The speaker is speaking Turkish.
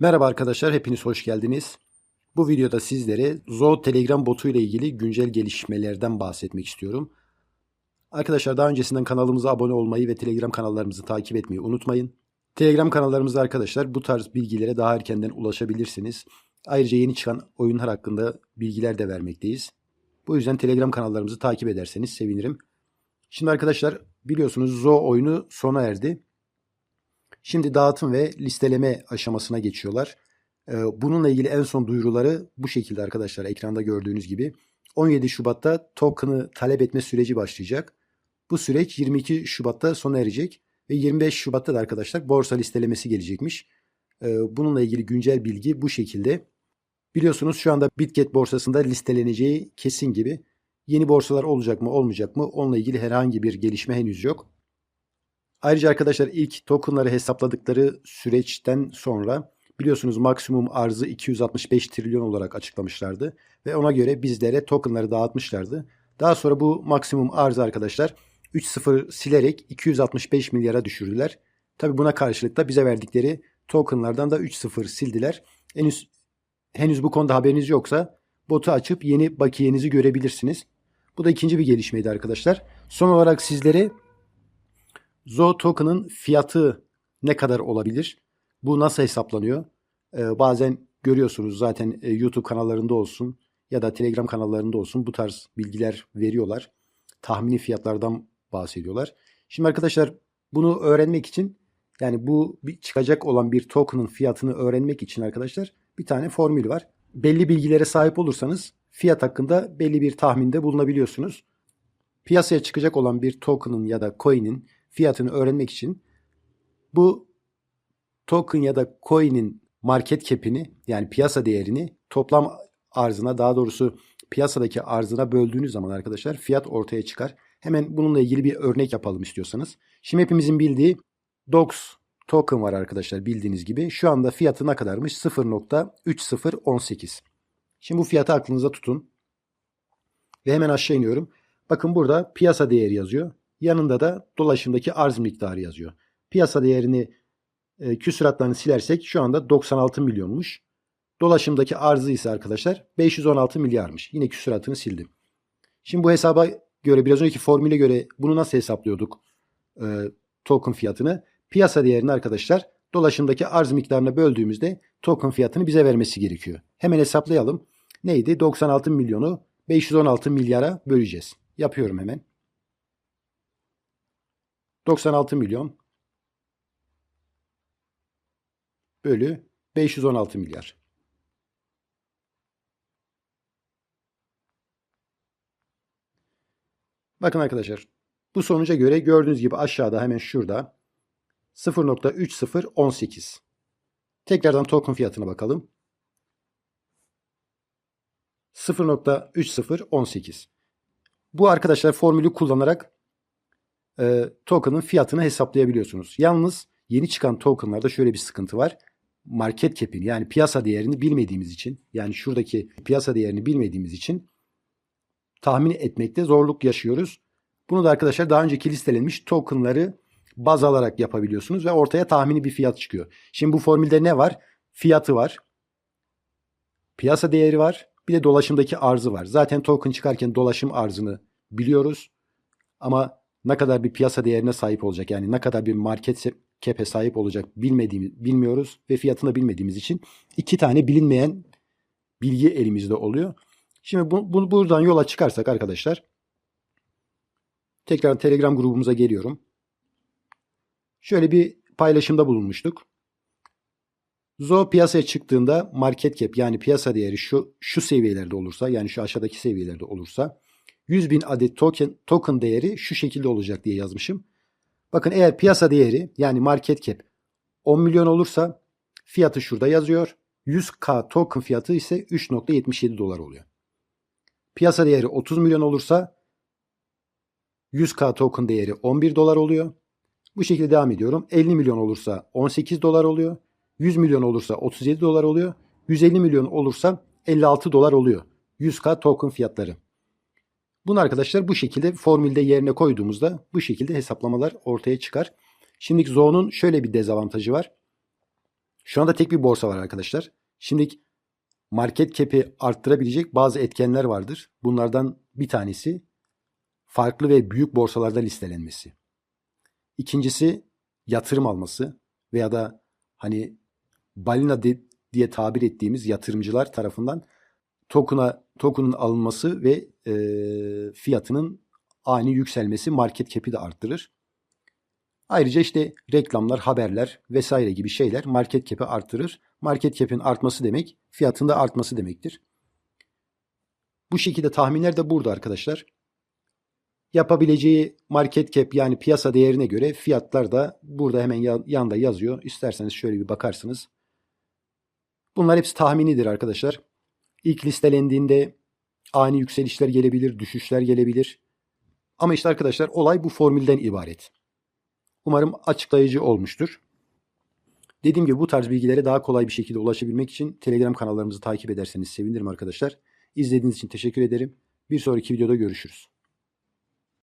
Merhaba arkadaşlar, hepiniz hoş geldiniz. Bu videoda sizlere Zoo Telegram botu ile ilgili güncel gelişmelerden bahsetmek istiyorum. Arkadaşlar daha öncesinden kanalımıza abone olmayı ve Telegram kanallarımızı takip etmeyi unutmayın. Telegram kanallarımızda arkadaşlar bu tarz bilgilere daha erkenden ulaşabilirsiniz. Ayrıca yeni çıkan oyunlar hakkında bilgiler de vermekteyiz. Bu yüzden Telegram kanallarımızı takip ederseniz sevinirim. Şimdi arkadaşlar biliyorsunuz Zoo oyunu sona erdi. Şimdi dağıtım ve listeleme aşamasına geçiyorlar. Ee, Bununla ilgili en son duyuruları bu şekilde arkadaşlar ekranda gördüğünüz gibi. 17 Şubat'ta token'ı talep etme süreci başlayacak. Bu süreç 22 Şubat'ta sona erecek ve 25 Şubat'ta da arkadaşlar borsa listelemesi gelecekmiş. Ee, Bununla ilgili güncel bilgi bu şekilde. Biliyorsunuz şu anda Bitget borsasında listeleneceği kesin gibi. Yeni borsalar olacak mı olmayacak mı onunla ilgili herhangi bir gelişme henüz yok. Ayrıca arkadaşlar ilk tokenları hesapladıkları süreçten sonra biliyorsunuz maksimum arzı 265 trilyon olarak açıklamışlardı. Ve ona göre bizlere tokenları dağıtmışlardı. Daha sonra bu maksimum arzı arkadaşlar 3-0 silerek 265 milyara düşürdüler. Tabi buna karşılık da bize verdikleri tokenlardan da 3-0 sildiler. Henüz, henüz bu konuda haberiniz yoksa botu açıp yeni bakiyenizi görebilirsiniz. Bu da ikinci bir gelişmeydi arkadaşlar. Son olarak sizlere Zo token'ın fiyatı ne kadar olabilir? Bu nasıl hesaplanıyor? Ee, bazen görüyorsunuz zaten e, YouTube kanallarında olsun ya da Telegram kanallarında olsun bu tarz bilgiler veriyorlar. Tahmini fiyatlardan bahsediyorlar. Şimdi arkadaşlar bunu öğrenmek için yani bu çıkacak olan bir token'ın fiyatını öğrenmek için arkadaşlar bir tane formül var. Belli bilgilere sahip olursanız fiyat hakkında belli bir tahminde bulunabiliyorsunuz. Piyasaya çıkacak olan bir token'ın ya da coin'in fiyatını öğrenmek için bu token ya da coin'in market cap'ini yani piyasa değerini toplam arzına daha doğrusu piyasadaki arzına böldüğünüz zaman arkadaşlar fiyat ortaya çıkar. Hemen bununla ilgili bir örnek yapalım istiyorsanız. Şimdi hepimizin bildiği DOX token var arkadaşlar bildiğiniz gibi. Şu anda fiyatı ne kadarmış? 0.3018. Şimdi bu fiyatı aklınıza tutun. Ve hemen aşağı iniyorum. Bakın burada piyasa değeri yazıyor. Yanında da dolaşımdaki arz miktarı yazıyor. Piyasa değerini e, küsuratlarını silersek şu anda 96 milyonmuş. Dolaşımdaki arzı ise arkadaşlar 516 milyarmış. Yine küsuratını sildim. Şimdi bu hesaba göre biraz önceki formüle göre bunu nasıl hesaplıyorduk e, token fiyatını? Piyasa değerini arkadaşlar dolaşımdaki arz miktarına böldüğümüzde token fiyatını bize vermesi gerekiyor. Hemen hesaplayalım. Neydi? 96 milyonu 516 milyara böleceğiz. Yapıyorum hemen. 96 milyon bölü 516 milyar. Bakın arkadaşlar bu sonuca göre gördüğünüz gibi aşağıda hemen şurada 0.3018. Tekrardan token fiyatına bakalım. 0.3018. Bu arkadaşlar formülü kullanarak e, token'ın fiyatını hesaplayabiliyorsunuz. Yalnız yeni çıkan token'larda şöyle bir sıkıntı var. Market cap'ini yani piyasa değerini bilmediğimiz için yani şuradaki piyasa değerini bilmediğimiz için tahmin etmekte zorluk yaşıyoruz. Bunu da arkadaşlar daha önceki listelenmiş token'ları baz alarak yapabiliyorsunuz ve ortaya tahmini bir fiyat çıkıyor. Şimdi bu formülde ne var? Fiyatı var. Piyasa değeri var. Bir de dolaşımdaki arzı var. Zaten token çıkarken dolaşım arzını biliyoruz. Ama ne kadar bir piyasa değerine sahip olacak yani ne kadar bir market cap'e sahip olacak bilmediğimiz bilmiyoruz ve fiyatını bilmediğimiz için iki tane bilinmeyen bilgi elimizde oluyor. Şimdi bu, bu, buradan yola çıkarsak arkadaşlar tekrar Telegram grubumuza geliyorum. Şöyle bir paylaşımda bulunmuştuk. Zo piyasaya çıktığında market cap yani piyasa değeri şu şu seviyelerde olursa yani şu aşağıdaki seviyelerde olursa 100 bin adet token, token değeri şu şekilde olacak diye yazmışım. Bakın eğer piyasa değeri yani market cap 10 milyon olursa fiyatı şurada yazıyor. 100k token fiyatı ise 3.77 dolar oluyor. Piyasa değeri 30 milyon olursa 100k token değeri 11 dolar oluyor. Bu şekilde devam ediyorum. 50 milyon olursa 18 dolar oluyor. 100 milyon olursa 37 dolar oluyor. 150 milyon olursa 56 dolar oluyor. 100k token fiyatları. Bunu arkadaşlar bu şekilde formülde yerine koyduğumuzda bu şekilde hesaplamalar ortaya çıkar. Şimdi Zo'nun şöyle bir dezavantajı var. Şu anda tek bir borsa var arkadaşlar. Şimdi market cap'i arttırabilecek bazı etkenler vardır. Bunlardan bir tanesi farklı ve büyük borsalarda listelenmesi. İkincisi yatırım alması veya da hani balina diye tabir ettiğimiz yatırımcılar tarafından token'a token'ın alınması ve e, fiyatının ani yükselmesi market cap'i de arttırır. Ayrıca işte reklamlar, haberler vesaire gibi şeyler market cap'i arttırır. Market cap'in artması demek fiyatın da artması demektir. Bu şekilde tahminler de burada arkadaşlar. Yapabileceği market cap yani piyasa değerine göre fiyatlar da burada hemen ya- yanda yazıyor. İsterseniz şöyle bir bakarsınız. Bunlar hepsi tahminidir arkadaşlar. İlk listelendiğinde ani yükselişler gelebilir, düşüşler gelebilir. Ama işte arkadaşlar olay bu formülden ibaret. Umarım açıklayıcı olmuştur. Dediğim gibi bu tarz bilgilere daha kolay bir şekilde ulaşabilmek için Telegram kanallarımızı takip ederseniz sevinirim arkadaşlar. İzlediğiniz için teşekkür ederim. Bir sonraki videoda görüşürüz.